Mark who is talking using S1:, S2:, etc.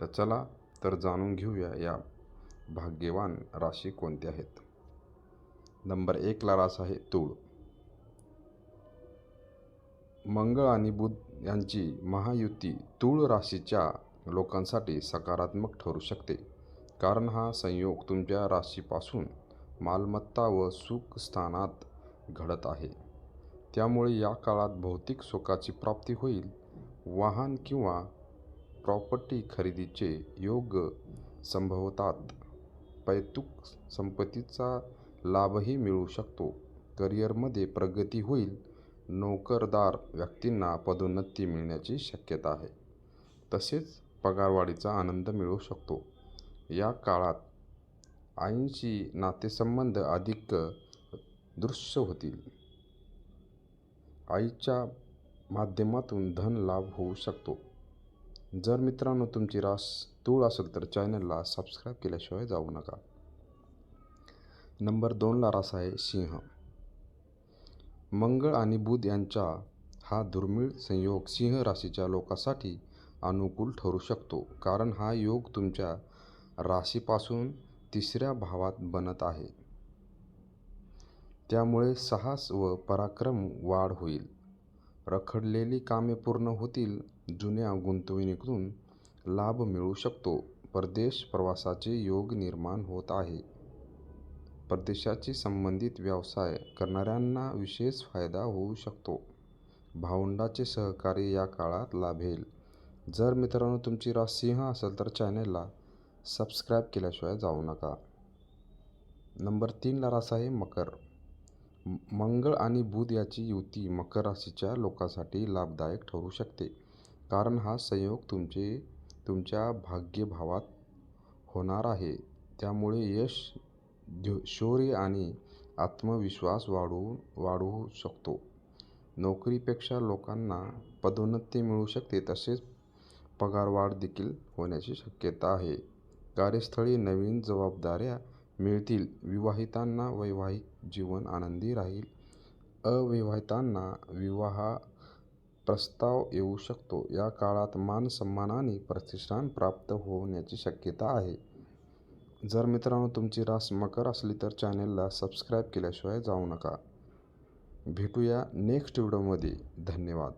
S1: तर चला तर जाणून घेऊया या भाग्यवान राशी कोणत्या आहेत? नंबर एकला रास आहे तूळ. मंगळ आणि बुध यांची महायुती तूळ राशीच्या लोकांसाठी सकारात्मक ठरू शकते. कारण हा संयोग तुमच्या राशीपासून मालमत्ता व सुखस्थानात घडत आहे. त्यामुळे या काळात भौतिक सुखाची प्राप्ती होईल. वाहन किंवा प्रॉपर्टी खरेदीचे योग संभवतात. पैतृक संपत्तीचा लाभही मिळू शकतो. करिअरमध्ये प्रगती होईल. नोकरदार व्यक्तींना पदोन्नती मिळण्याची शक्यता आहे. तसेच पगारवाढीचा आनंद मिळू शकतो. या काळात आईंशी नातेसंबंध अधिक दृश्य होतील. आईच्या माध्यमातून धन लाभ होऊ शकतो. जर मित्रांनो तुमची रास तूळ असेल तर चॅनलला सबस्क्राईब केल्याशिवाय जाऊ नका. नंबर दोनला रास आहे सिंह. मंगळ आणि बुध यांचा हा दुर्मिळ संयोग सिंह राशीच्या लोकांसाठी अनुकूल ठरू शकतो कारण हा योग तुमच्या राशीपासून तिसऱ्या भावात बनत आहे. त्यामुळे साहस व पराक्रम वाढ होईल. रखडलेली कामे पूर्ण होतील जुन्या गुंतवणुकीतून लाभ मिळू शकतो. परदेश प्रवासाचे योग निर्माण होत आहे. परदेशाशी संबंधित व्यवसाय करणाऱ्यांना विशेष फायदा होऊ शकतो. भावंडाचे सहकार्य या काळात लाभेल. जर मित्रांनो तुमची रास सिंह असेल तर चॅनेलला सबस्क्राईब केल्याशिवाय जाऊ नका. नंबर तीनला रास आहे मकर. मंगळ आणि बुध याची युती मकर राशीच्या लोकांसाठी लाभदायक ठरू शकते. कारण हा संयोग तुमचे तुमच्या भाग्यभावात होणार आहे. त्यामुळे यश शौर्य आणि आत्मविश्वास वाढवू वाढवू शकतो. नोकरीपेक्षा लोकांना पदोन्नती मिळू शकते तसेच पगारवाढ देखील होण्याची शक्यता आहे. कार्यस्थळी नवीन जबाबदाऱ्या मिळतील. विवाहितांना वैवाहिक जीवन आनंदी राहील. अविवाहितांना विवाह प्रस्ताव येऊ शकतो. या काळात मान सन्मानाने प्रतिष्ठान प्राप्त होण्याची शक्यता आहे. जर मित्रांनो तुमची रास मकर असली तर चॅनेलला सबस्क्राईब केल्याशिवाय जाऊ नका. भेटूया नेक्स्ट व्हिडिओमध्ये. धन्यवाद.